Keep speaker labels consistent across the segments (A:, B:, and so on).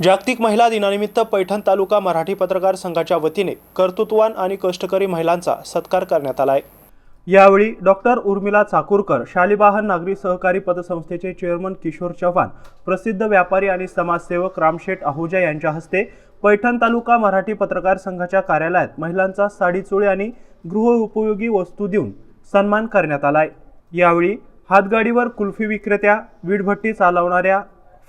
A: जागतिक महिला दिनानिमित्त पैठण तालुका मराठी पत्रकार संघाच्या वतीने कर्तृत्वान आणि कष्टकरी महिलांचा सत्कार करण्यात आलाय यावेळी डॉक्टर उर्मिला चाकूरकर शालिवाहन नागरी सहकारी पतसंस्थेचे चेअरमन किशोर चव्हाण प्रसिद्ध व्यापारी आणि समाजसेवक रामशेठ आहुजा यांच्या हस्ते पैठण तालुका मराठी पत्रकार संघाच्या कार्यालयात महिलांचा साडीचोळी आणि गृहउपयोगी वस्तू देऊन सन्मान करण्यात आलाय यावेळी हातगाडीवर कुल्फी विक्रेत्या वीटभट्टी चालवणाऱ्या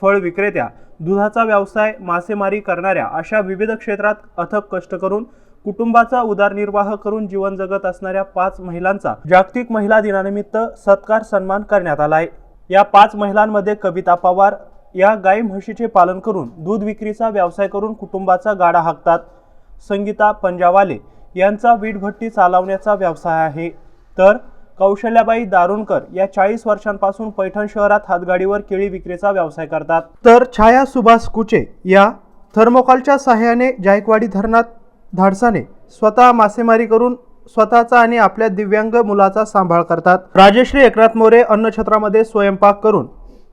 A: फळ विक्रेत्या दुधाचा व्यवसाय मासेमारी करणाऱ्या अशा विविध क्षेत्रात अथक कष्ट करून कुटुंबाचा उदरनिर्वाह करून जीवन जगत असणाऱ्या पाच महिलांचा जागतिक महिला दिनानिमित्त सत्कार सन्मान करण्यात आला आहे. या पाच महिलांमध्ये कविता पवार या गाई म्हशीचे पालन करून दूध विक्रीचा व्यवसाय करून कुटुंबाचा गाडा हाकतात. संगीता पंजावाले यांचा वीटभट्टी चालवण्याचा व्यवसाय आहे. तर कौशल्याबाई दारुणकर या चाळीस वर्षांपासून पैठण शहरात हातगाडीवर केळी विक्रीचा व्यवसाय करतात. तर छाया सुभाष कुचे या थर्मोकॉलच्या सहाय्याने जायकवाडी धरणात धाडसाने स्वतः मासेमारी करून स्वतःचा आणि आपल्या दिव्यांग मुलाचा सांभाळ करतात. राजश्री एकनाथ मोरे अन्नछत्रामध्ये स्वयंपाक करून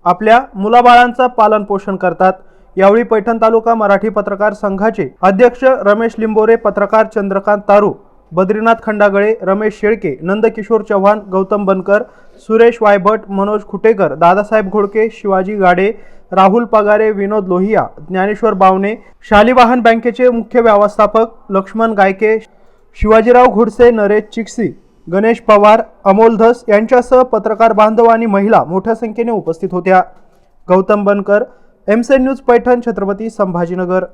A: आपल्या मुलाबाळांचं पालन पोषण करतात. यावेळी पैठण तालुका मराठी पत्रकार संघाचे अध्यक्ष रमेश लिंबोरे पत्रकार चंद्रकांत तारू बद्रीनाथ खंडागळे रमेश शेळके नंदकिशोर चव्हाण गौतम बनकर सुरेश वायभट मनोज खुटेकर दादासाहेब घोडके शिवाजी गाडे राहुल पगारे विनोद लोहिया ज्ञानेश्वर बावणे शालिवाहन बँकेचे मुख्य व्यवस्थापक लक्ष्मण गायके शिवाजीराव घुडसे नरेश चिकसी गणेश पवार अमोल धस यांच्यासह पत्रकार बांधव आणि महिला मोठ्या संख्येने उपस्थित होत्या. गौतम बनकर एमसेन न्यूज पैठण छत्रपती संभाजीनगर.